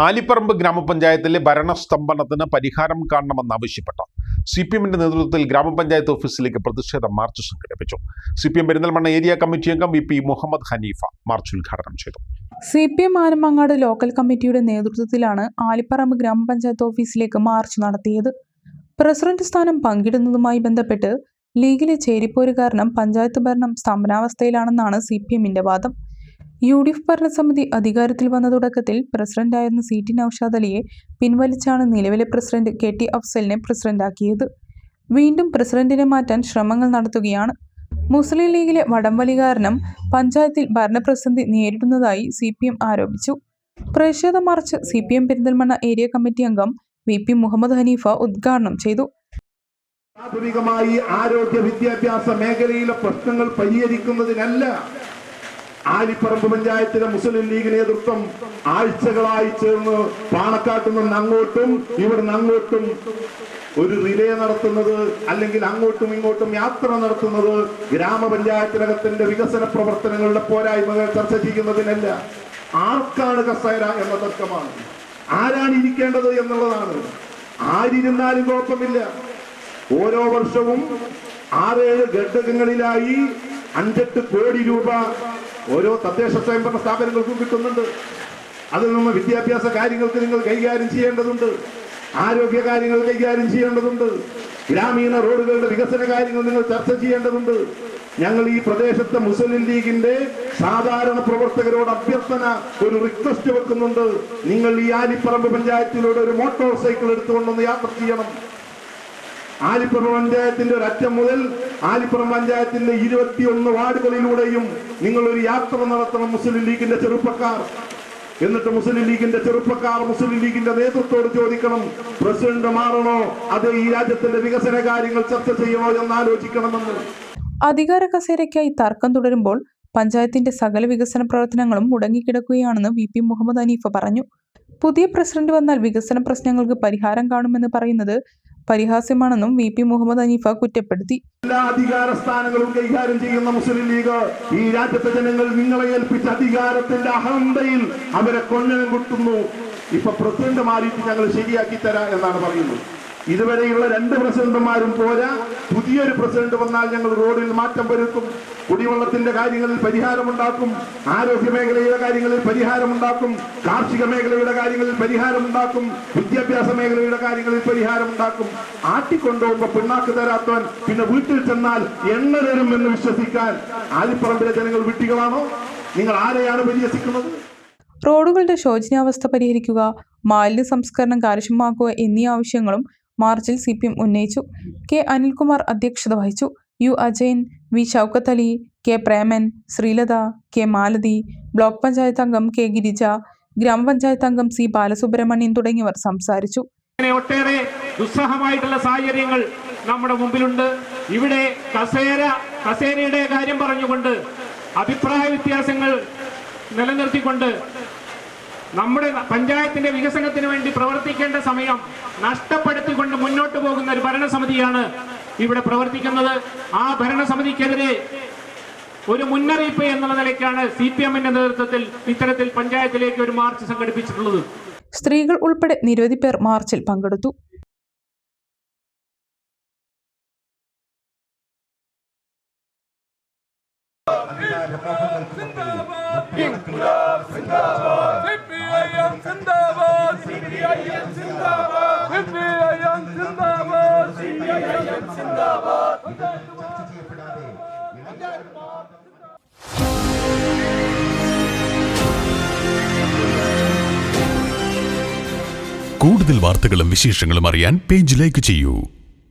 ആലിപ്പറമ്പ് ഗ്രാമപഞ്ചായത്തിലെ ഭരണസ്തംഭനത്തിന് പരിഹാരം കാണണമെന്നാവശ്യപ്പെട്ട് C P എമ്മിന്റെ നേതൃത്വത്തിൽ ഗ്രാമപഞ്ചായത്ത് ഓഫീസിലേക്ക് പ്രതിഷേധ മാർച്ച് സംഘടിപ്പിച്ചു. C P M Perinthalmanna area committee അംഗം V P Muhammad Hanifa march ഉദ്ഘാടനം ചെയ്തു. C P M Anamangad local കമ്മിറ്റിയുടെ നേതൃത്വത്തിലാണ് ആലിപ്പറമ്പ് ഗ്രാമപഞ്ചായത്ത് ഓഫീസിലേക്ക് മാർച്ച് നടത്തിയത്. പ്രസിഡന്റ് സ്ഥാനം പങ്കിടുന്നതുമായി ബന്ധപ്പെട്ട് ലീഗിലെ ചേരിപ്പോര് കാരണം പഞ്ചായത്ത് ഭരണം സ്തംഭനാവസ്ഥയിലാണെന്നാണ് സി പി എമ്മിന്റെ വാദം. യു ഡി എഫ് ഭരണസമിതി അധികാരത്തിൽ വന്ന തുടക്കത്തിൽ പ്രസിഡന്റായിരുന്ന സി ടി നൌഷാദ് അലിയെ പിൻവലിച്ചാണ് നിലവിലെ പ്രസിഡന്റ് കെ ടി അഫ്സലിനെ പ്രസിഡന്റാക്കിയത്. വീണ്ടും പ്രസിഡന്റിനെ മാറ്റാൻ ശ്രമങ്ങൾ നടത്തുകയാണ്. മുസ്ലിം ലീഗിലെ വടംവലി കാരണം പഞ്ചായത്തിൽ ഭരണപ്രതിസന്ധി നേരിടുന്നതായി സി പി എം ആരോപിച്ചു. പ്രതിഷേധ march C P M Perinthalmanna area committee അംഗം വി പി മുഹമ്മദ് ഹനീഫ ഉദ്ഘാടനം ചെയ്തു. പ്രാഥമികമായി ആരോഗ്യ വിദ്യാഭ്യാസ മേഖലയിലെ പ്രശ്നങ്ങൾ പരിഹരിക്കുന്നതിനല്ല ആലിപ്പറമ്പ് പഞ്ചായത്തിലെ മുസ്ലിം ലീഗ് നേതൃത്വം ആഴ്ചകളായി ചേർന്ന് പാണക്കാട്ടു നിന്ന് അങ്ങോട്ടും ഇവിടുന്ന് അങ്ങോട്ടും ഒരു റിലേ നടത്തുന്നത് അല്ലെങ്കിൽ അങ്ങോട്ടും ഇങ്ങോട്ടും യാത്ര നടത്തുന്നത് ഗ്രാമപഞ്ചായത്തിനകത്തിന്റെ വികസന പ്രവർത്തനങ്ങളുടെ പോരായ്മകൾ ചർച്ച ചെയ്യുന്നതിനല്ല. ആർക്കാണ് കസേര എന്ന തർക്കമാണ്. ആരാണ് ഇരിക്കേണ്ടത് എന്നുള്ളതാണ്. ആരിരുന്നാലും കുഴപ്പമില്ല. ഓരോ വർഷവും ആറേഴ് ഘടകങ്ങളിലായി അഞ്ചെട്ട് കോടി രൂപ ഓരോ തദ്ദേശ സ്വയംഭരണ സ്ഥാപനങ്ങൾക്കും കിട്ടുന്നുണ്ട്. അതിൽ നിന്ന് വിദ്യാഭ്യാസ കാര്യങ്ങൾക്ക് നിങ്ങൾ കൈകാര്യം ചെയ്യേണ്ടതുണ്ട്. ആരോഗ്യ കാര്യങ്ങൾ കൈകാര്യം ചെയ്യേണ്ടതുണ്ട്. ഗ്രാമീണ റോഡുകളുടെ വികസന കാര്യങ്ങൾ നിങ്ങൾ ചർച്ച ചെയ്യേണ്ടതുണ്ട്. ഞങ്ങൾ ഈ പ്രദേശത്തെ മുസ്ലിം ലീഗിന്റെ സാധാരണ പ്രവർത്തകരോട് അഭ്യർത്ഥന ഒരു റിക്വസ്റ്റ് വെക്കുന്നുണ്ട്. നിങ്ങൾ ഈ ആലിപ്പറമ്പ് പഞ്ചായത്തിലൂടെ ഒരു മോട്ടോർ സൈക്കിൾ എടുത്തുകൊണ്ടൊന്ന് യാത്ര ചെയ്യണം. ആലിപ്പുറം പഞ്ചായത്തിന്റെ ഒരു അറ്റം മുതൽ ആലിപ്പുറം പഞ്ചായത്തിന്റെ ഇരുപത്തിയൊന്ന് വാർഡുകളിലൂടെയും നിങ്ങൾ ഒരു യാത്ര നടത്തണം മുസ്ലിം ലീഗിന്റെ ചെറുപ്പക്കാർ. എന്നിട്ട് മുസ്ലിം ലീഗിന്റെ ചെറുപ്പക്കാർ മുസ്ലിം ലീഗിന്റെ നേതൃത്വത്തോട് ചോദിക്കണം പ്രസിഡന്റ് മാറണോ അത് ഈ രാജ്യത്തിന്റെ വികസന കാര്യങ്ങൾ ചർച്ച ചെയ്യണോ എന്ന് ആലോചിക്കണമെന്ന് അധികാര കസേരയ്ക്കായി തർക്കം തുടരുമ്പോൾ പഞ്ചായത്തിന്റെ സകല വികസന പ്രവർത്തനങ്ങളും മുടങ്ങിക്കിടക്കുകയാണെന്ന് വി പി മുഹമ്മദ് അനീഫ പറഞ്ഞു. പുതിയ പ്രസിഡന്റ് വന്നാൽ വികസന പ്രശ്നങ്ങൾക്ക് പരിഹാരം കാണുമെന്ന് പറയുന്നത് പരിഹാസ്യമാണെന്നും വി പി മുഹമ്മദ് ഹനീഫ കുറ്റപ്പെടുത്തി. എല്ലാ അധികാര സ്ഥാനങ്ങളും കൈകാര്യം ചെയ്യുന്ന മുസ്ലിം ലീഗ് ഈ രാജ്യത്തെ ജനങ്ങൾ നിങ്ങളെ ഏൽപ്പിച്ച അധികാരത്തിന്റെ അഹന്തയിൽ അവരെ കൊഞ്ഞനം കുത്തുന്നു. ഇപ്പൊ പ്രസിഡന്റ് മാറിയിട്ട് ഞങ്ങൾ ശരിയാക്കി തരാം എന്നാണ് പറയുന്നത്. ഇതുവരെയുള്ള രണ്ട് പ്രസിഡന്റുമാരും പോരാ. പുതിയൊരു പ്രസിഡന്റ് വന്നാൽ ഞങ്ങൾ റോഡിൽ മാറ്റം വരുത്തും. കുടിവെള്ളത്തിന്റെ കാര്യങ്ങളിൽ പരിഹാരമുണ്ടാക്കും. ആരോഗ്യ മേഖലയുടെ കാര്യങ്ങളിൽ പരിഹാരമുണ്ടാക്കും. കാർഷിക മേഖലയുടെ കാര്യങ്ങളിൽ പരിഹാരമുണ്ടാക്കും. വിദ്യാഭ്യാസ മേഖലയുടെ കാര്യങ്ങളിൽ പരിഹാരമുണ്ടാക്കും. ആട്ടിക്കൊണ്ടുപോകുമ്പോ പിണ്ണാക്ക് തരാത്തവൻ പിന്നെ വീട്ടിൽ ചെന്നാൽ എണ്ണ തരും എന്ന് വിശ്വസിക്കാൻ ആലിപ്പറമ്പിലെ ജനങ്ങൾ വിട്ടികളാണോ നിങ്ങൾ ആരെയാണ് പരിഹസിക്കുന്നത് റോഡുകളുടെ ശോചനീയാവസ്ഥ പരിഹരിക്കുക മാലിന്യ സംസ്കരണം കാര്യക്ഷമമാക്കുക എന്നീ ആവശ്യങ്ങളും മാർച്ചിൽ സി പി എം ഉന്നയിച്ചു. കെ അനിൽകുമാർ അധ്യക്ഷത വഹിച്ചു. U Ajayan V Shoukath Ali K Preman Sreelatha K Malathi block panchayat അംഗം കെ ഗിരിജ ഗ്രാമപഞ്ചായത്ത് അംഗം സി ബാലസുബ്രഹ്മണ്യൻ തുടങ്ങിയവർ സംസാരിച്ചു. ഒട്ടേറെ ദുസ്സഹമായിട്ടുള്ള സാഹചര്യങ്ങൾ നമ്മുടെ മുമ്പിലുണ്ട്. ഇവിടെ കസേര കസേരയുടെ കാര്യം പറഞ്ഞുകൊണ്ട് അഭിപ്രായ വ്യത്യാസങ്ങൾ നിലനിർത്തിക്കൊണ്ട് നമ്മുടെ പഞ്ചായത്തിന്റെ വികസനത്തിന് വേണ്ടി പ്രവർത്തിക്കേണ്ട സമയം നഷ്ടപ്പെടുത്തിക്കൊണ്ട് മുന്നോട്ട് പോകുന്ന ഒരു ഭരണസമിതിയാണ് ഇവിടെ പ്രവർത്തിക്കുന്നത്. ആ ഭരണസമിതിക്കെതിരെ ഒരു മുന്നറിയിപ്പ് എന്നുള്ള നിലയ്ക്കാണ് സി പി എമ്മിന്റെ നേതൃത്വത്തിൽ ഇത്തരത്തിൽ പഞ്ചായത്തിലേക്ക് ഒരു മാർച്ച് സംഘടിപ്പിച്ചിട്ടുള്ളത്. സ്ത്രീകൾ ഉൾപ്പെടെ നിരവധി പേർ മാർച്ചിൽ പങ്കെടുത്തു. സിപിഐഎം സിന്ദാബാദ് സിപിഐഎം സിന്ദാബാദ് സിന്ദാബാദ് സിന്ദാബാദ് കൂടുതൽ വാർത്തകളും വിശേഷങ്ങളും അറിയാൻ പേജ് ലൈക്ക് ചെയ്യൂ.